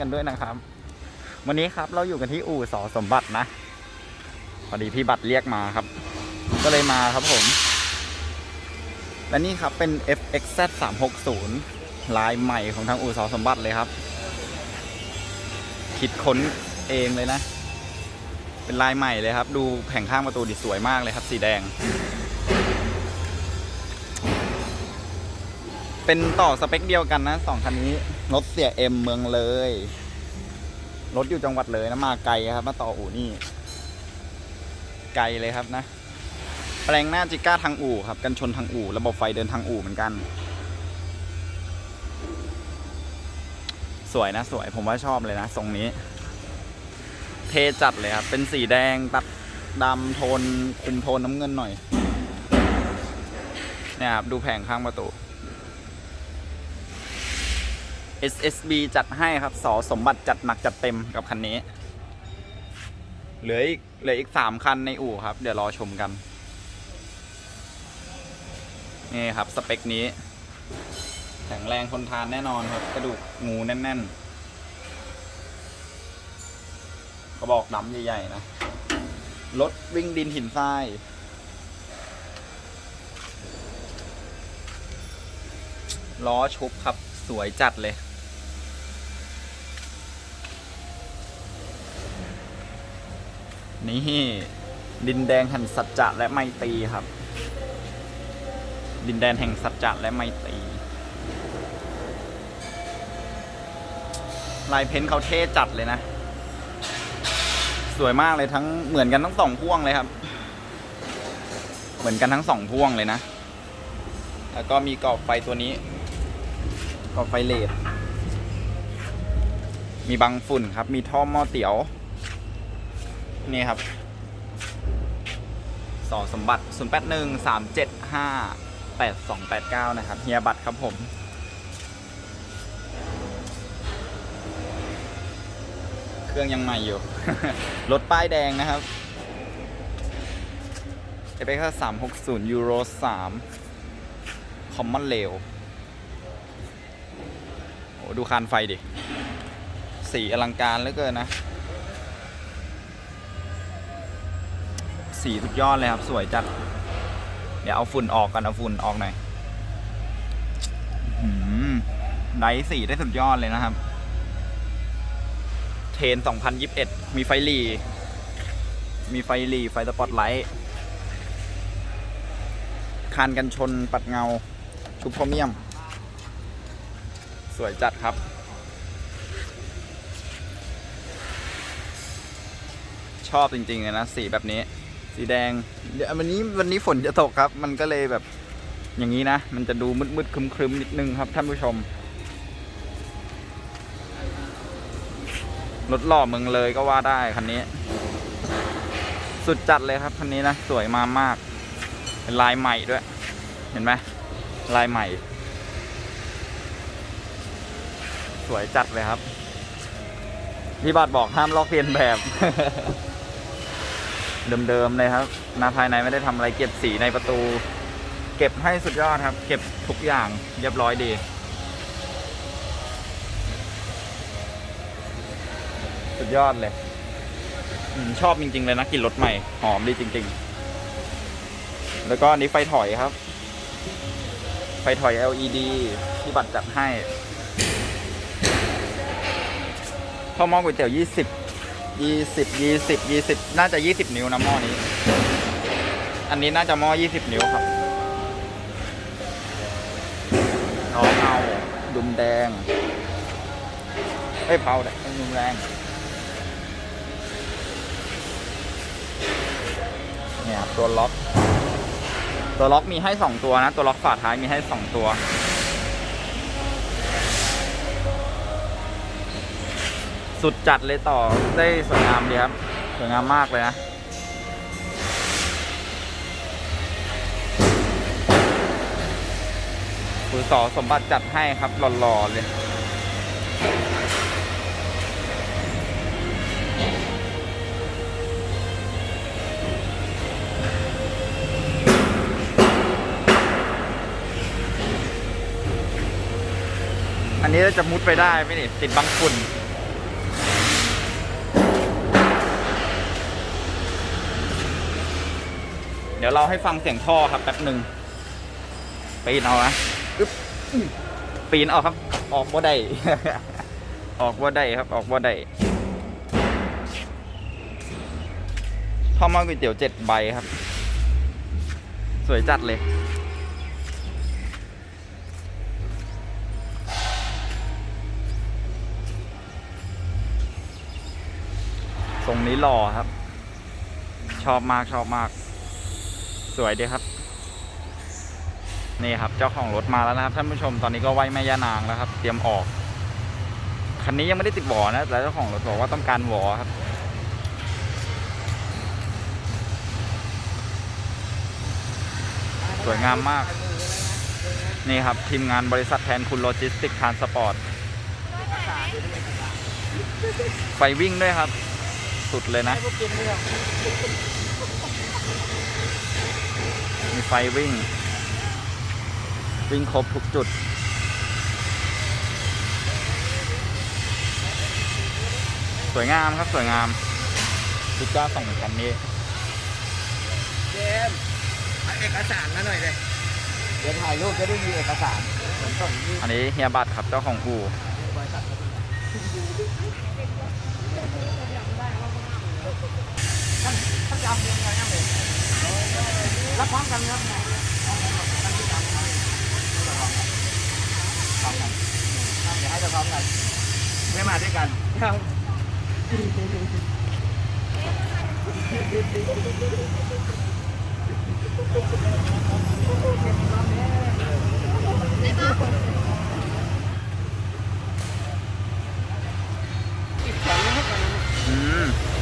กันด้วยนะครับ วันนี้ครับเราอยู่กันที่อู่สอสมบัตินะพอดีพี่บัตรเรียกมาครับ ก็เลยมาครับผม และนี่ครับเป็น FXZ 360ลายใหม่ของทางอู่สอสมบัติเลยครับ คิดค้นเองเลยนะ เป็นลายใหม่เลยครับ ดูแผงข้างประตูดิสวยมากเลยครับ สีแดงเป็นต่อสเปคเดียวกันนะสองคันนี้รถเสียเอ็มเมืองเลย รถอยู่จังหวัดเลยนะมาไกลครับ มาต่ออู่นี่ ไกลเลยครับนะ แปลงหน้าจิก้าทางอู่ครับ กันชนทางอู่ระบบไฟเดินทางอู่เหมือนกัน สวยนะสวยผมว่าชอบเลยนะทรงนี้ เทจัดเลยครับ เป็นสีแดงตัดดำโทนคุมโทนน้ำเงินหน่อยเนี่ยครับดูแผงข้างประตู SSB จัดให้ครับสอสมบัติจัดหนักจัดเต็มกับคันนี้ เหลืออีกเหลืออีกสามคันในอู่ครับ เดี๋ยวรอชมกัน นี่ครับ สเปคนี้ แข็งแรงทนทานแน่นอนครับ กระดูกงูแน่น ๆ กระบอกดำใหญ่ ๆ นะ รถวิ่งดินหินทรายล้อชุบครับ สวยจัดเลย นี่ดินแดงแห่งสัจจะและไมตรีครับ ดินแดนแห่งสัจจะและไมตรีลายเพ้นเขาเท่จัดเลยนะ สวยมากเลยทั้งเหมือนกันทั้งสองพ่วงเลยครับ เหมือนกันทั้งสองพ่วงเลยนะ แล้วก็มีกรอบไฟตัวนี้กรอบไฟเลดมีบังฝุ่นครับ มีท่อหม้อเตี๋ยว นี่ครับสอสมบัติ 0 8 1 3 7 5 8 2 8 9 นะครับเฮียบัตรครับผม เครื่องยังใหม่อยู่ รถป้ายแดงนะครับเอเปค่า360ยูโร3คอมมอนเลวโอ้ดูคานไฟดิ สีอลังการเหลือเกินนะ สีสุดยอดเลยครับ สวยจัด เดี๋ยวเอาฝุ่นออกกันเอาฝุ่นออกหน่อยหือไดร์สีได้สุดยอดเลยนะครับ เทน 2021 มีไฟหลี มีไฟหลี ไฟสปอตไลท์ คานกันชนปัดเงา ชุบโพรเมียม สวยจัดครับชอบจริงๆเลยนะสีแบบนี้ สีแดงเดี๋ยววันนี้วันนี้ฝนจะตกครับ มันก็เลยแบบอย่างนี้นะ มันจะดูมืดๆครึมๆนิดนึงครับท่านผู้ชม รถหล่อเมืองเลยก็ว่าได้คันนี้ สุดจัดเลยครับคันนี้นะ สวยมามาก เป็นลายใหม่ด้วย เห็นไหมลายใหม่ สวยจัดเลยครับพี่บัตรบอกห้ามลอกเลียนแบบ เดิมๆเลยครับหน้าภายในไม่ได้ทำอะไรเก็บสีในประตู เก็บให้สุดยอดครับ เก็บทุกอย่างเรียบร้อยดีสุดยอดเลยอชอบจริง ๆ เลยนะกลิ่นรถใหม่ หอมดีจริง ๆ แล้วก็อันนี้ไฟถอยครับ ไฟถอย LED ที่บัตรจัดให้ข้าวหม้อก๋วยเตี๋ยว 20 20 20 20 น่าจะ 20 นิ้วนะหม้อนี้ อันนี้น่าจะหม้อ 20 นิ้วครับ น้องเอาดุมแดง เอ้ยเผาแดงดุมแดงเนี่ยตัวล็อก ตัวล็อกมีให้สองตัวนะ ตัวล็อกฝาท้ายมีให้สองตัว สุดจัดเลยต่อได้สวยงามดีครับ สวยงามมากเลยนะคุณสอสมบัติจัดให้ครับหล่อๆเลย อันนี้จะมุดไปได้ไหมนี่ติดบังฝุ่น เดี๋ยวเราให้ฟังเสียงท่อครับแป๊บหนึ่งปีนเอานะอึ๊บอื้อปีนเอาครับ ออกบ่ได้ ออกบ่ได้ครับ ออกบ่ได้ท่อหม้อก๋วยเตี๋ยวเจ็ดใบครับ สวยจัดเลย ทรงนี้หล่อครับ ชอบมากชอบมาก สวยดีครับ นี่ครับเจ้าของรถมาแล้วนะครับท่านผู้ชมตอนนี้ก็ไหวแม่ย่านางแล้วครับ เตรียมออกคันนี้ยังไม่ได้ติดหวอนะแต่เจ้าของรถบอกว่าต้องการหวอครับ สวยงามมาก นี่ครับ ทีมงานบริษัทแทนคุณโลจิสติกทานสปอร์ตไฟวิ่งด้วยครับ สุดเลยนะ มีไฟวิ่ง วิ่งครบทุกจุด สวยงามครับ สวยงามพิก้าสองคันนี้เจมส์เอาเอกสารมาหน่อยเลยเดี๋ยวถ่ายรูปจะได้มีเอกสารเหมือนส่งที่อันนี้เฮียบัตรครับเจ้าของอู่บริษั ท่านท่านจำยังไงยังไรับพร้อมกันครับท่านที่จำครับพร้อมกันเดี๋ยวให้เราพร้อมกันไม่มาด้วยกันครับอืม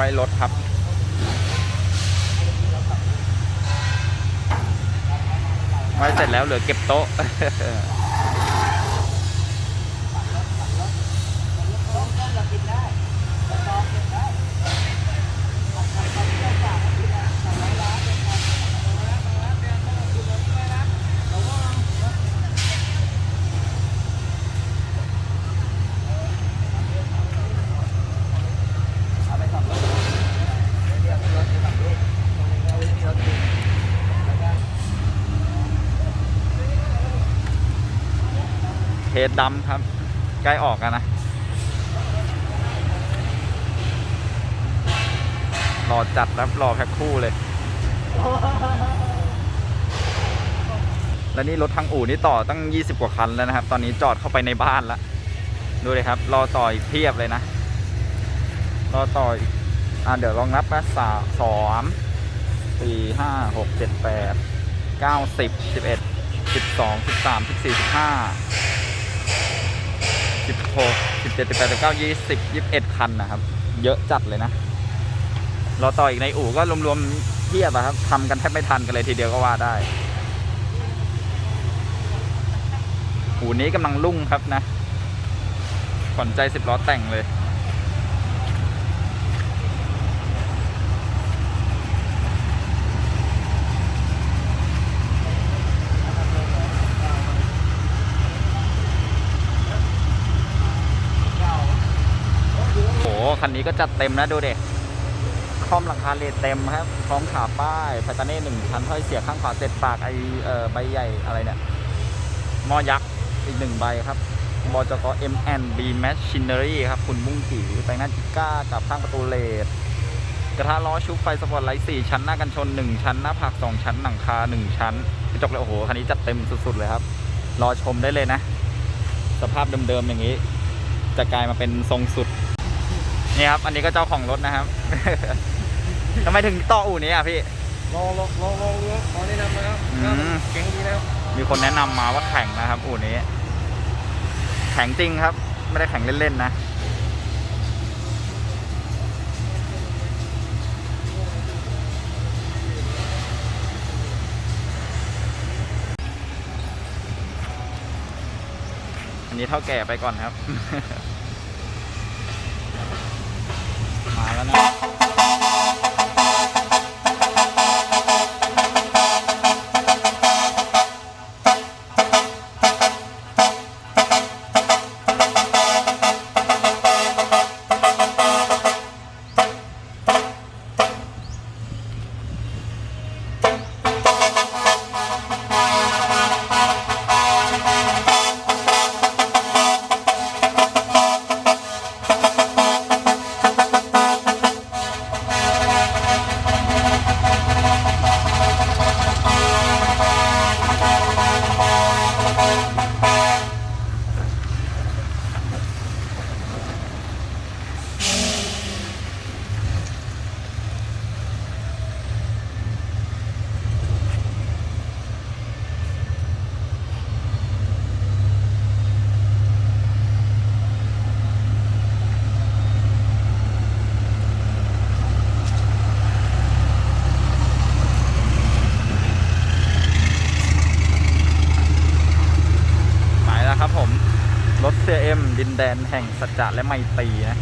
ว้รถครับไว้เสร็จแล้วเหลือเก็บโต๊ะ เอาไปขับรถเรียกรถไปขับรถเอาไปที่รถดีแล้วก็ เท สดำครับ ใกล้ออกกันนะ รอจัดแล้วรอแพ็คคู่เลย แล้วนี่รถทางอู่นี่ต่อตั้ง 20 กว่าคันแล้วนะครับ ตอนนี้จอดเข้าไปในบ้านแล้ว ดูเลยครับ รอต่ออีกเพียบเลยนะ รอต่ออีกอ่าเดี๋ยวลองนับนะสามสองสี่ห้าหกเจ็ดแปดเก้าสิบสิบเอ็ดสิบสองสิบสามสิบสี่สิบห้า สิบหกสิบเจ็ดสิบแปดสิบเก้ายี่สิบยี่สิบเอ็ดคันนะครับ เยอะจัดเลยนะรอต่ออีกในอู่ก็รวมๆเทียบอะครับทำกันแทบไม่ทันกันเลยทีเดียวก็ว่าได้อู่นี้กำลังรุ่งครับนะขวัญใจสิบล้อแต่งเลย โห คันนี้ก็จัดเต็มนะดูเด็กคอมหลังคาเลดเต็มครับพร้อมขาป้ายไฟตาเน่หนึ่งชั้นถ้อยเสียข้างขวาเสร็จปากไอเอ่อใบใหญ่อะไรเนี่ยมอยักษ์อีกหนึ่งใบครับบจก M&B Machinery ครับคุณบุ้งกีแต่งหน้าจิก้ากับข้างประตูเลดกระทะล้อชุบไฟสปอร์ตไลท์สี่ชั้นหน้ากันชนหนึ่งชั้นหน้าผักสองชั้นหลังคาหนึ่งชั้นกระจกเลยโอ้โหคันนี้จัดเต็มสุดๆเลยครับ รอชมได้เลยนะ สภาพเดิมๆอย่างนี้ จะกลายมาเป็นทรงสุด นี่ครับ อันนี้ก็เจ้าของรถนะครับ ทำไมถึงต่ออู่นี้อะพี่ ลองลองลองลองดูครับขอแนะนำนะครับอืม เก่งดีนะครับมีคนแนะนำมาว่าแข่งนะครับ อู่นี้ แข่งจริงครับ ไม่ได้แข่งเล่นๆนะ อันนี้เท่าแก่ไปก่อนครับ มาแล้วนะ ดินแดนแห่งสัจจะและไมตรีนะ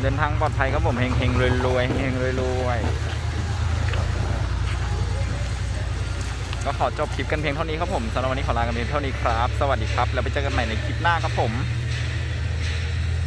เดินทางปลอดภัยครับผมเฮงเฮงรวยรวยเฮงรวยรวยก็ขอจบคลิปกันเพียงเท่านี้ครับผมสำหรับวันนี้ขอลากันเพียงเท่านี้ครับ สวัสดีครับ แล้วไปเจอกันใหม่ในคลิปหน้าครับผม